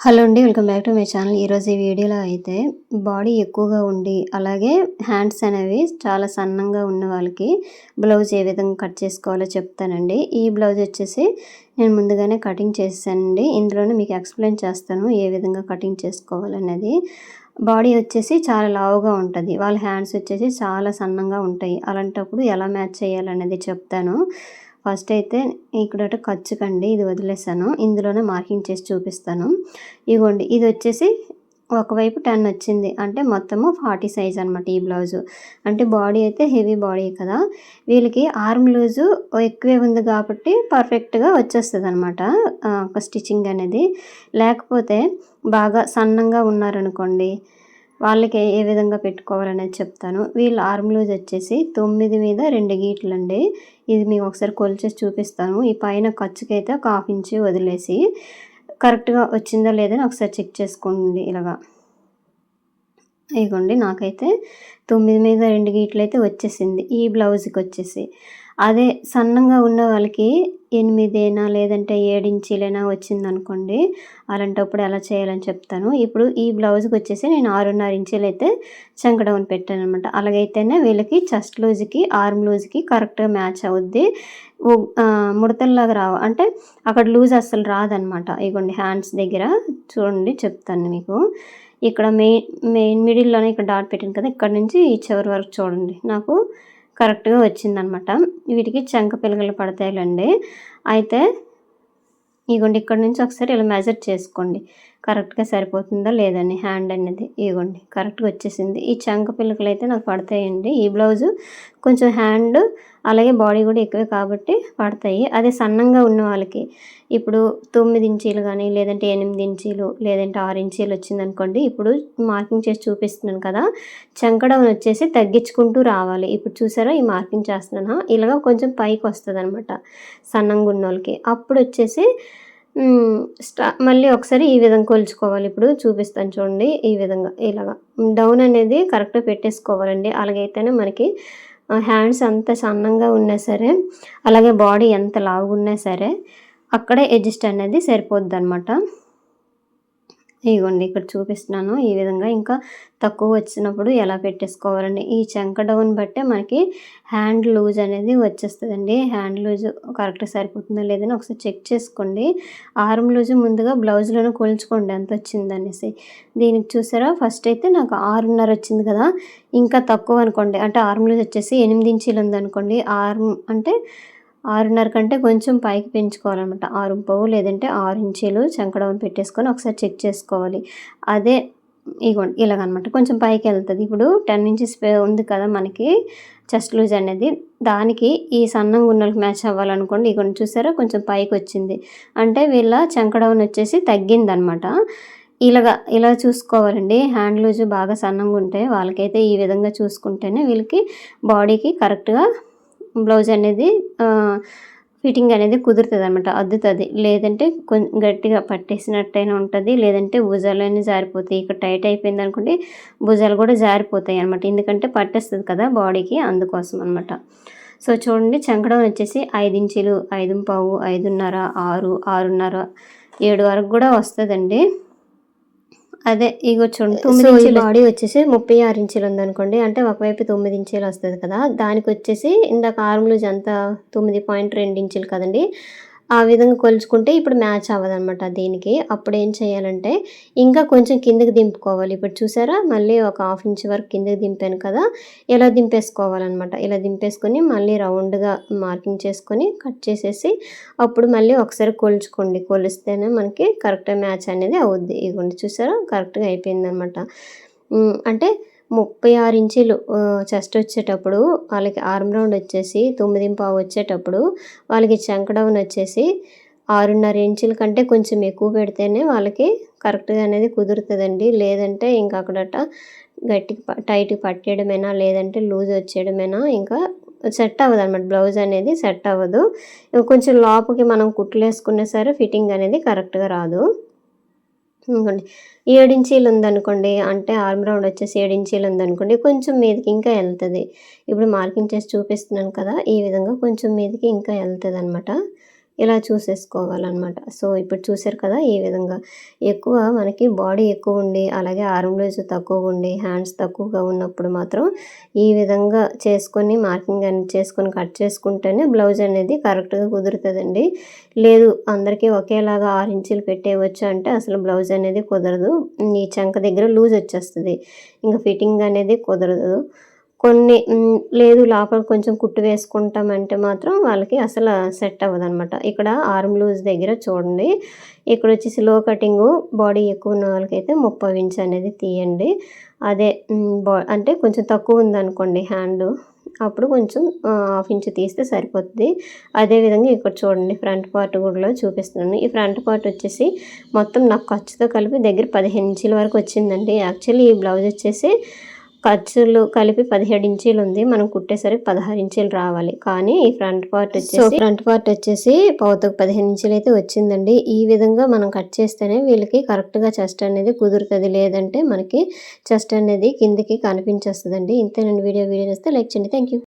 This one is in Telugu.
హలో అండి welcome back to my channel. ఈరోజు ఈ వీడియోలో అయితే బాడీ ఎక్కువగా ఉండి అలాగే హ్యాండ్స్ అనేవి చాలా సన్నంగా ఉన్న వాళ్ళకి బ్లౌజ్ ఏ విధంగా కట్ చేసుకోవాలో చెప్తానండి. ఈ బ్లౌజ్ వచ్చేసి నేను ముందుగానే కటింగ్ చేశానండి. ఇందులోనే మీకు ఎక్స్ప్లెయిన్ చేస్తాను ఏ విధంగా కటింగ్ చేసుకోవాలనేది. బాడీ వచ్చేసి చాలా లావుగా ఉంటుంది. వాళ్ళ హ్యాండ్స్ వచ్చేసి చాలా సన్నంగా ఉంటాయి. అలాంటప్పుడు ఎలా మ్యాచ్ చేయాలనేది చెప్తాను. ఫస్ట్ అయితే ఇక్కడ ఖర్చుకండి ఇది వదిలేసాను ఇందులోనే మార్కింగ్ చేసి చూపిస్తాను. ఇగోండి ఇది వచ్చేసి ఒకవైపు టెన్ వచ్చింది. అంటే మొత్తము ఫార్టీ సైజ్ అనమాట ఈ బ్లౌజు. అంటే బాడీ అయితే హెవీ బాడీ కదా. వీళ్ళకి ఆర్మ్ లూజు ఎక్కువే ఉంది కాబట్టి పర్ఫెక్ట్గా వచ్చేస్తుంది అనమాట స్టిచ్చింగ్ అనేది. లేకపోతే బాగా సన్నంగా ఉన్నారనుకోండి వాళ్ళకి ఏ విధంగా పెట్టుకోవాలనేది చెప్తాను. వీళ్ళ ఆర్మ్ లూజ్ వచ్చేసి తొమ్మిది మీద రెండు గీట్లు అండి ఇది మేము ఒకసారి కొలిచేసి చూపిస్తాను. ఈ పైన ఖర్చుకైతే ఒక హాఫ్ ఇంచ్ వదిలేసి కరెక్ట్గా వచ్చిందో లేదని ఒకసారి చెక్ చేసుకోండి ఇలాగా. ఇగోండి నాకైతే తొమ్మిది మీద రెండు గీట్లు అయితే వచ్చేసింది. ఈ బ్లౌజ్కి వచ్చేసి. అదే సన్నంగా ఉన్న వాళ్ళకి ఎనిమిదేనా లేదంటే ఏడించీలైనా వచ్చిందనుకోండి అలాంటప్పుడు ఎలా చేయాలని చెప్తాను. ఇప్పుడు ఈ బ్లౌజ్కి వచ్చేసి నేను ఆరున్నర ఇంచీలు అయితే చంకడౌన్ పెట్టాను అనమాట అలాగైతేనే వీళ్ళకి చెస్ట్ లూజ్కి ఆర్మ్ లూజ్కి కరెక్ట్గా మ్యాచ్ అవుద్ది. ముడతల్లాగా రావు అంటే అక్కడ లూజ్ అస్సలు రాదనమాట. ఇగోండి హ్యాండ్స్ దగ్గర చూడండి చెప్తాను మీకు. ఇక్కడ మెయిన్ మెయిన్ మిడిల్లోనే ఇక్కడ డాట్ పెట్టాను కదా ఇక్కడ నుంచి ఈ చివరి వరకు చూడండి. నాకు కరెక్ట్గా వచ్చిందనమాట. వీటికి చంక పిలకలు పడతాయిలండి. అయితే ఇగోండి ఇక్కడ నుంచి ఒకసారి ఇలా మెజర్ చేసుకోండి. కరెక్ట్గా సరిపోతుందా లేదండి హ్యాండ్ అనేది ఇగోండి కరెక్ట్గా వచ్చేసింది. ఈ చంక పిల్లకలు అయితే నాకు పడతాయండి. ఈ బ్లౌజు కొంచెం హ్యాండ్ అలాగే బాడీ కూడా ఎక్కువే కాబట్టి పడతాయి. అదే సన్నంగా ఉన్న వాళ్ళకి ఇప్పుడు తొమ్మిది ఇంచీలు కానీ లేదంటే ఎనిమిది ఇంచీలు లేదంటే ఆరు ఇంచీలు వచ్చిందనుకోండి ఇప్పుడు మార్కింగ్ చేసి చూపిస్తున్నాను కదా చంకడం వచ్చేసి తగ్గించుకుంటూ రావాలి. ఇప్పుడు చూసారా ఈ మార్కింగ్ చేస్తున్నాను. ఇలాగ కొంచెం పైకి వస్తుంది అనమాట సన్నంగా ఉన్న వాళ్ళకి. అప్పుడు వచ్చేసి స్టా మళ్ళీ ఒకసారి ఈ విధంగా కొలుచుకోవాలి. ఇప్పుడు చూపిస్తాను చూడండి ఈ విధంగా ఇలాగా. డౌన్ అనేది కరెక్ట్గా పెట్టేసుకోవాలండి. అలాగైతేనే మనకి హ్యాండ్స్ అంత సన్నంగా ఉన్నా సరే అలాగే బాడీ ఎంత లావుగా ఉన్నా సరే అక్కడే అడ్జస్ట్ అనేది సరిపోద్ది అనమాట ఇగోండి ఇక్కడ చూపిస్తున్నాను. ఈ విధంగా ఇంకా తక్కువ వచ్చినప్పుడు ఎలా పెట్టేసుకోవాలండి? ఈ చంక డౌన్ బట్టే మనకి హ్యాండ్ లూజ్ అనేది వచ్చేస్తుందండి. హ్యాండ్ లూజ్ కరెక్ట్ సరిపోతుందా లేదని ఒకసారి చెక్ చేసుకోండి. ఆర్మ్ లూజ్ ముందుగా బ్లౌజ్లోనే కొలుచుకోండి ఎంత వచ్చింది అనేసి. దీనికి చూసారా? ఫస్ట్ అయితే నాకు ఆరున్నర వచ్చింది కదా. ఇంకా తక్కువ అనుకోండి అంటే ఆర్మ్ లూజ్ వచ్చేసి ఎనిమిది ఇంచీలు ఉందనుకోండి. ఆర్మ్ అంటే ఆరున్నర కంటే కొంచెం పైకి పెంచుకోవాలన్నమాట. ఆరు పోవు లేదంటే ఆరు ఇంచీలు చంకడవని పెట్టేసుకొని ఒకసారి చెక్ చేసుకోవాలి. అదే ఇగోండి ఇలాగనమాట. కొంచెం పైకి వెళ్తుంది. ఇప్పుడు టెన్ ఇంచెస్ ఉంది కదా మనకి చెస్ట్ లూజ్ అనేది. దానికి ఈ సన్నం గున్నెలకు మ్యాచ్ అవ్వాలనుకోండి ఇగోండి చూసారా? కొంచెం పైకి వచ్చింది. అంటే వీళ్ళ చంకడౌన్ వచ్చేసి తగ్గిందనమాట. ఇలాగా ఇలా చూసుకోవాలండి. హ్యాండ్ లూజ్ బాగా సన్నంగా ఉంటే వాళ్ళకైతే ఈ విధంగా చూసుకుంటేనే వీళ్ళకి బాడీకి కరెక్ట్గా బ్లౌజ్ అనేది ఫిట్టింగ్ అనేది కుదురుతుంది అనమాట అద్దుతుంది. లేదంటే కొంచెం గట్టిగా పట్టేసినట్టయినా ఉంటుంది. లేదంటే భుజాలన్నీ జారిపోతాయి. ఇక్కడ టైట్ అయిపోయింది అనుకుంటే భుజాలు కూడా జారిపోతాయి అనమాట ఎందుకంటే పట్టేస్తుంది కదా బాడీకి అందుకోసం అనమాట సో చూడండి. చంకడం వచ్చేసి ఐదు ఇంచులు ఐదు పావు ఐదున్నర ఆరు ఆరున్నర ఏడు వరకు కూడా వస్తుందండి. అదే ఇగో చూడండి తొమ్మిది ఇంచుల. బాడీ వచ్చేసి ముప్పై ఆరు ఇంచులు ఉందనుకోండి అంటే ఒకవైపు తొమ్మిది ఇంచులు వస్తుంది కదా దానికి వచ్చేసి ఇందాక ఆర్మ్ లూజ్ అంతా తొమ్మిది పాయింట్ రెండు ఇంచులు కదండి ఆ విధంగా కొలుచుకుంటే ఇప్పుడు మ్యాచ్ అవ్వదనమాట దీనికి. అప్పుడు ఏం చేయాలంటే ఇంకా కొంచెం కిందకి దింపుకోవాలి. ఇప్పుడు చూసారా? మళ్ళీ ఒక హాఫ్ ఇంచ్ వరకు కిందకి దింపాను కదా? ఇలా దింపేసుకోవాలన్నమాట? ఇలా దింపేసుకొని మళ్ళీ రౌండ్గా మార్కింగ్ చేసుకొని కట్ చేసేసి అప్పుడు మళ్ళీ ఒకసారి కొలుచుకోండి. కొలిస్తేనే మనకి కరెక్ట్ మ్యాచ్ అనేది అవుద్ది. ఇవ్వండి చూసారా? కరెక్ట్గా అయిపోయిందనమాట అంటే ముప్పై ఆరు ఇంచులు చెస్ట్ వచ్చేటప్పుడు వాళ్ళకి ఆర్మ్ రౌండ్ వచ్చేసి తొమ్మిది పావు వచ్చేటప్పుడు వాళ్ళకి చంక డౌన్ వచ్చేసి ఆరున్నర ఇంచుల కంటే కొంచెం ఎక్కువ పెడితేనే వాళ్ళకి కరెక్ట్గా అనేది కుదురుతుందండి. లేదంటే ఇంకా అక్కడట గట్టికి టైట్ పట్టేయడమేనా లేదంటే లూజ్ వచ్చేయడమేనా ఇంకా సెట్ అవ్వదు అనమాట బ్లౌజ్ అనేది సెట్ అవ్వదు. కొంచెం లోపలికి మనం కుట్లు వేసుకున్నా సరే ఫిట్టింగ్ అనేది కరెక్ట్గా రాదు. ఇంకోండి. ఏడించీలు ఉందనుకోండి అంటే ఆర్మ్ రౌండ్ వచ్చేసి ఏడించీలు ఉందనుకోండి కొంచెం మీదకి ఇంకా వెళ్తుంది ఇప్పుడు మార్కింగ్ చేసి చూపిస్తున్నాను కదా ఈ విధంగా కొంచెం మీదకి ఇంకా వెళ్తుంది అనమాట ఇలా చూసేసుకోవాలన్నమాట. సో ఇప్పుడు చూసారు కదా ఈ విధంగా. ఎక్కువ మనకి బాడీ ఎక్కువ ఉండి అలాగే ఆర్మ్ లూజ్ తక్కువ ఉండి హ్యాండ్స్ తక్కువగా ఉన్నప్పుడు మాత్రం ఈ విధంగా చేసుకొని మార్కింగ్ అని చేసుకొని కట్ చేసుకుంటేనే బ్లౌజ్ అనేది కరెక్ట్గా కుదురుతుందండి. లేదు అందరికీ ఒకేలాగా ఆరు ఇంచులు పెట్టేయవచ్చు అంటే అసలు బ్లౌజ్ అనేది కుదరదు. ఈ చంక దగ్గర లూజ్ వచ్చేస్తుంది. ఇంకా ఫిట్టింగ్ అనేది కుదరదు. కొన్ని లేదు లోపల కొంచెం కుట్టు వేసుకుంటామంటే మాత్రం వాళ్ళకి అసలు సెట్ అవ్వదు అనమాట ఇక్కడ ఆర్మ్ లూజ్ దగ్గర చూడండి. ఇక్కడ వచ్చేసి లో కటింగ్ బాడీ ఎక్కువ ఉన్న వాళ్ళకైతే ముప్పై ఇంచ్ అనేది తీయండి. అదే అంటే కొంచెం తక్కువ ఉందనుకోండి హ్యాండ్ అప్పుడు కొంచెం హాఫ్ ఇంచ్ తీస్తే సరిపోతుంది అదేవిధంగా ఇక్కడ చూడండి ఫ్రంట్ పార్ట్ కూడా చూపిస్తున్నాను. ఈ ఫ్రంట్ పార్ట్ వచ్చేసి మొత్తం నాకు ఖర్చుతో కలిపి దగ్గర పదిహేను ఇంచుల వరకు వచ్చిందండి. యాక్చువల్లీ ఈ బ్లౌజ్ వచ్చేసి ఖర్చులు కలిపి పదిహేడు ఇంచీలు ఉంది. మనం కుట్టేసరికి పదహారు ఇంచీలు రావాలి. కానీ ఈ ఫ్రంట్ పార్ట్ వచ్చేసి ఫ్రంట్ పార్ట్ వచ్చేసి పౌతకు పదిహేను ఇంచీలు అయితే వచ్చిందండి. ఈ విధంగా మనం కట్ చేస్తేనే వీళ్ళకి కరెక్ట్గా చెస్ట్ అనేది కుదురుతుంది. లేదంటే మనకి చెస్ట్ అనేది కిందికి కనిపించేస్తుందండి. ఇంతేనండి వీడియో. వీడియో చేస్తే లైక్ చేయండి. Thank you